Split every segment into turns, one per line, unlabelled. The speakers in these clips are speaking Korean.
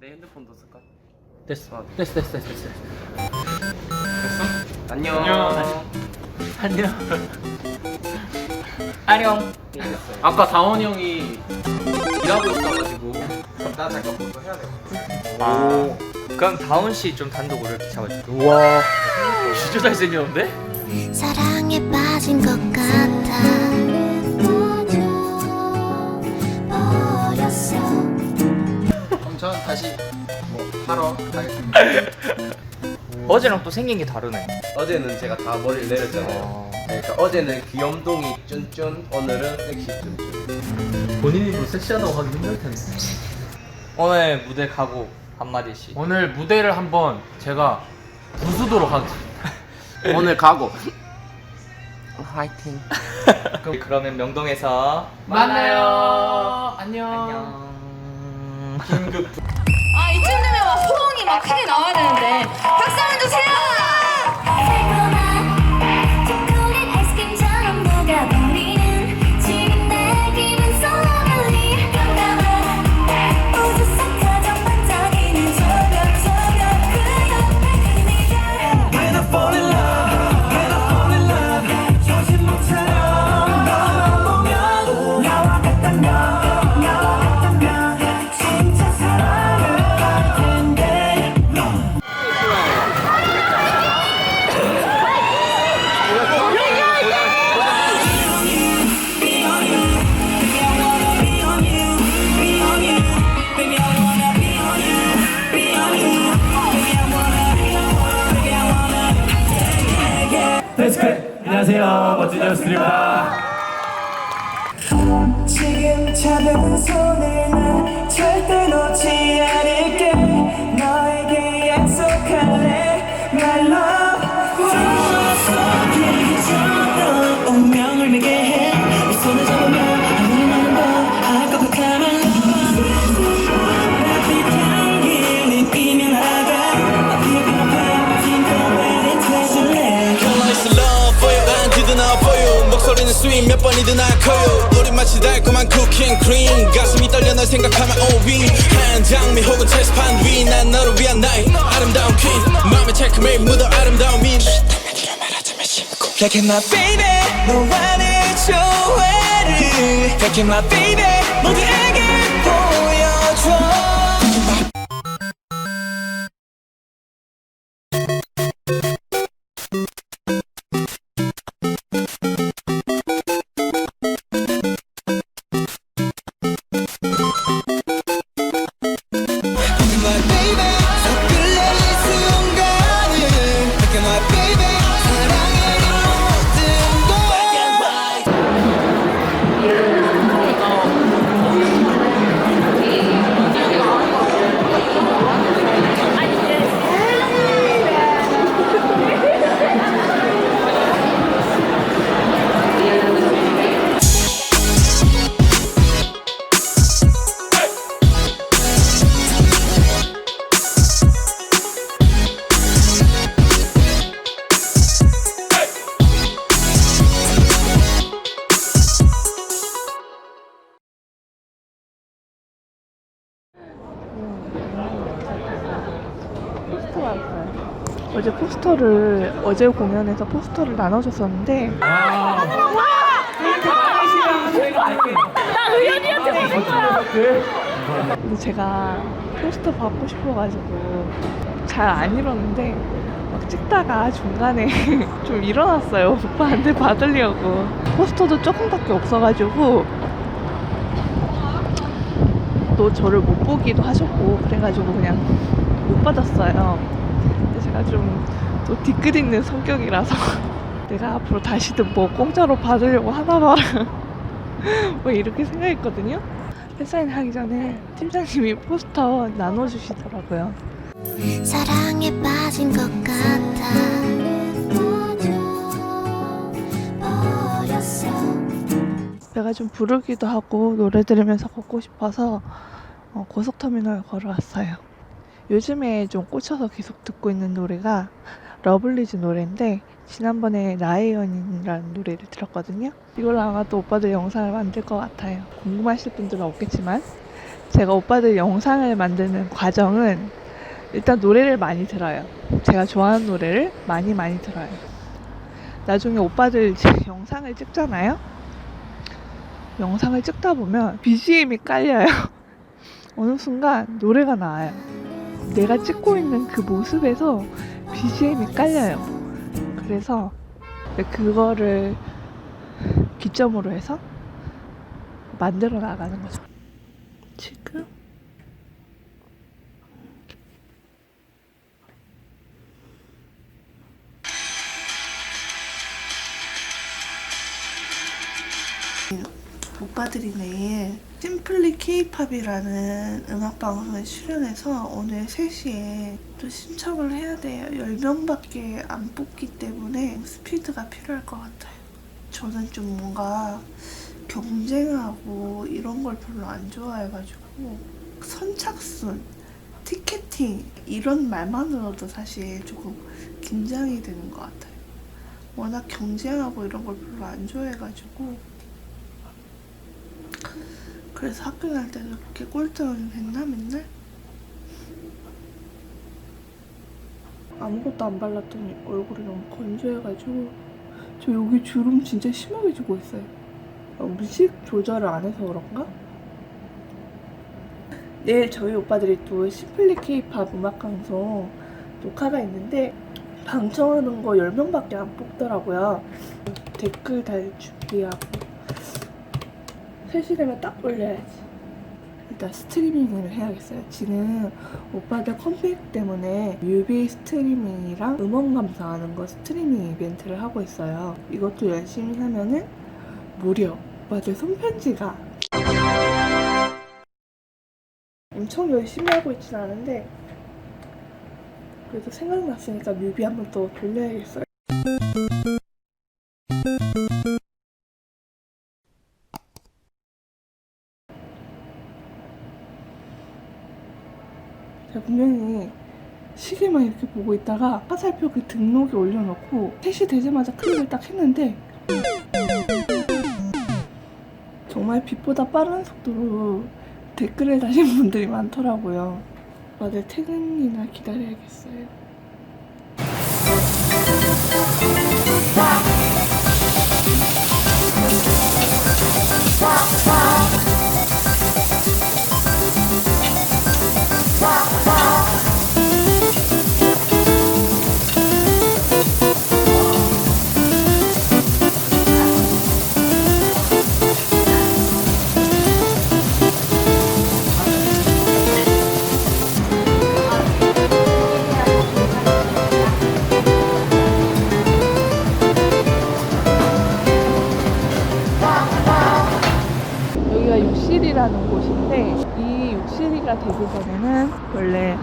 내 핸드폰도 쓸까?
됐어.
아,
됐어, 됐어, 됐어, 됐어.
됐어? 안녕.
안녕. 안녕. 안녕.
아까 다원 형이 일하고 있어가지고 나 잠깐 그거 해야 돼.
아, 그럼 다운 씨 좀 단독으로 이렇게 잡아줄게. 우와, 진짜 잘생겼는데?
사랑에 빠진 것 같아
다시 뭐 하러 가겠습니다.
어제랑 또 생긴 게 다르네.
어제는 제가 다 머리를 내렸잖아요.
어.
그러니까 어제는 귀염둥이 쭌쭌, 오늘은 섹시 쭌쭌.
본인이 뭐 섹시하다고 하기 힘들 텐데.
오늘 무대 가고 한마디씩.
오늘 무대를 한번 제가 부수도록 하겠습니다.
오늘 가고. 화이팅.
그럼 그러면 명동에서
만나요. 안녕.
안녕.
아 이쯤 되면 막 호응이 막 크게 나와야 되는데 박수 한번 주세요.
안녕하세요. 여스트리입니다.
지금 잡은 손을 난 절대 놓지 않을게 너에게 약속할래 My love
목소리는 sweet 몇 번이든 안 커요. 우리 마치 달콤한 쿠킹 크림 가슴이 떨려 널 생각하면 오위 한 장미 혹은 체스판 위 난 너를 위한 나의 아름다운 퀸. 마음에 체크메이 묻어 아름다움이 한마디로 말하자면 심쿵. At my baby 너와 내 Look at my baby 모두에게 보여줘
포스터를 어제 공연에서 포스터를 나눠줬었는데 근데 제가 포스터 받고 싶어가지고 잘 안 일었는데 막 찍다가 중간에 좀 일어났어요. 오빠한테 받으려고. 포스터도 조금밖에 없어가지고 또 저를 못 보기도 하셨고 그래가지고 그냥 못 받았어요. 근데 제가 좀 또 뒤끝 있는 성격이라서 내가 앞으로 다시든 뭐 공짜로 받으려고 하나 봐라 뭐 이렇게 생각했거든요. 팬사인 하기 전에 팀장님이 포스터 나눠주시더라고요.
사랑에 빠진 것 같아
배가 좀 부르기도 하고 노래 들으면서 걷고 싶어서 어, 고속터미널 걸어왔어요. 요즘에 좀 꽂혀서 계속 듣고 있는 노래가 러블리즈 노래인데 지난번에 나의 연인이라는 노래를 들었거든요. 이걸로 아마 또 오빠들 영상을 만들 것 같아요. 궁금하실 분들은 없겠지만 제가 오빠들 영상을 만드는 과정은 일단 노래를 많이 들어요. 제가 좋아하는 노래를 많이 많이 들어요. 나중에 오빠들 영상을 찍잖아요. 영상을 찍다 보면 BGM이 깔려요. 어느 순간 노래가 나와요. 내가 찍고 있는 그 모습에서 BGM이 깔려요. 그래서 그거를 기점으로 해서 만들어 나가는 거죠. 지금 오빠들이 내일 심플리 케이팝이라는 음악방송에 출연해서 오늘 3시에 또 신청을 해야 돼요. 10명밖에 안 뽑기 때문에 스피드가 필요할 것 같아요. 저는 좀 뭔가 경쟁하고 이런 걸 별로 안 좋아해가지고 선착순, 티켓팅 이런 말만으로도 사실 조금 긴장이 되는 것 같아요. 워낙 경쟁하고 이런 걸 별로 안 좋아해가지고 그래서 학교 갈 때도 그렇게 꼴등을 했나 맨날? 아무것도 안 발랐더니 얼굴이 너무 건조해가지고 저 여기 주름 진짜 심하게 지고 있어요. 음식 조절을 안 해서 그런가? 내일 저희 오빠들이 또 심플리 케이팝 음악 방송 녹화가 있는데 방청하는 거 10명밖에 안 뽑더라고요. 댓글 달 준비하고 3시 되면 딱 올려야지. 일단 스트리밍을 해야겠어요. 지금 오빠들 컴백 때문에 뮤비 스트리밍이랑 음원 감상하는 거 스트리밍 이벤트를 하고 있어요. 이것도 열심히 하면은 무려 오빠들 손편지가 엄청 열심히 하고 있진 않은데 그래도 생각났으니까 뮤비 한번더 돌려야겠어요. 제가 분명히 시계만 이렇게 보고 있다가 화살표 그 등록에 올려놓고 3시 되자마자 클릭을 딱 했는데 정말 빛보다 빠른 속도로 댓글을 다신 분들이 많더라고요. 다들 퇴근이나 기다려야겠어요. 여기가 육실이라는 곳인데 이 육실이가 되기 전에는 원래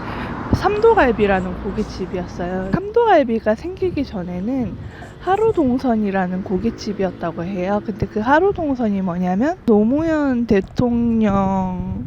삼도갈비라는 고깃집이었어요. 삼도갈비가 생기기 전에는 하루동선이라는 고깃집이었다고 해요. 근데 그 하루동선이 뭐냐면 노무현 대통령을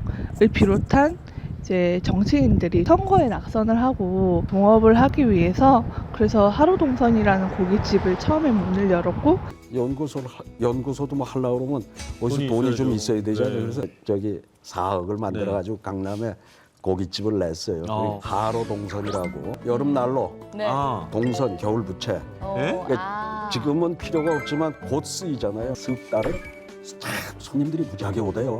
비롯한 이제 정치인들이 선거에 낙선을 하고 동업을 하기 위해서 그래서 하루동선이라는 고깃집을 처음에 문을 열었고
연구소를 하- 연구소도 뭐 하려고 그러면 어디서
돈이
돈이, 좀
있어야죠.
있어야 되잖아요.
네.
그래서 저기 4억을 만들어 가지고 강남에 고깃집을 냈어요.
어.
그게 하로 동선이라고 여름날로
네.
아.
동선 겨울 부채.
어,
예?
그러니까
아.
지금은 필요가 없지만 곧 쓰이잖아요. 습 달에 참 손님들이 무지하게 오대요.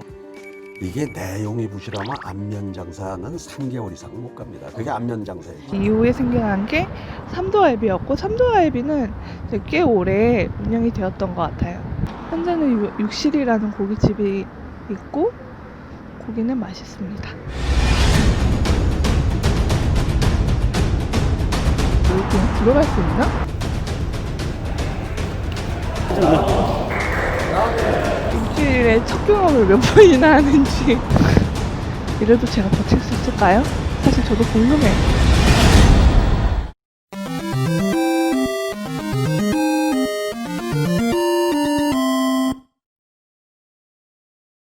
이게 내용이 부실하면 안면 장사는 3개월 이상 못 갑니다. 그게 안면 장사예요.
이후에 생겨난 게 삼도갈비였고 삼도갈비는 이제 꽤 오래 운영이 되었던 것 같아요. 현재는 유- 육실이라는 고깃집이 있고 고기는 맛있습니다. 여기 그냥 들어갈 수 있나? 일주일에 첫 경험을 몇 번이나 하는지 이래도 제가 버틸 수 있을까요? 사실 저도 궁금해요.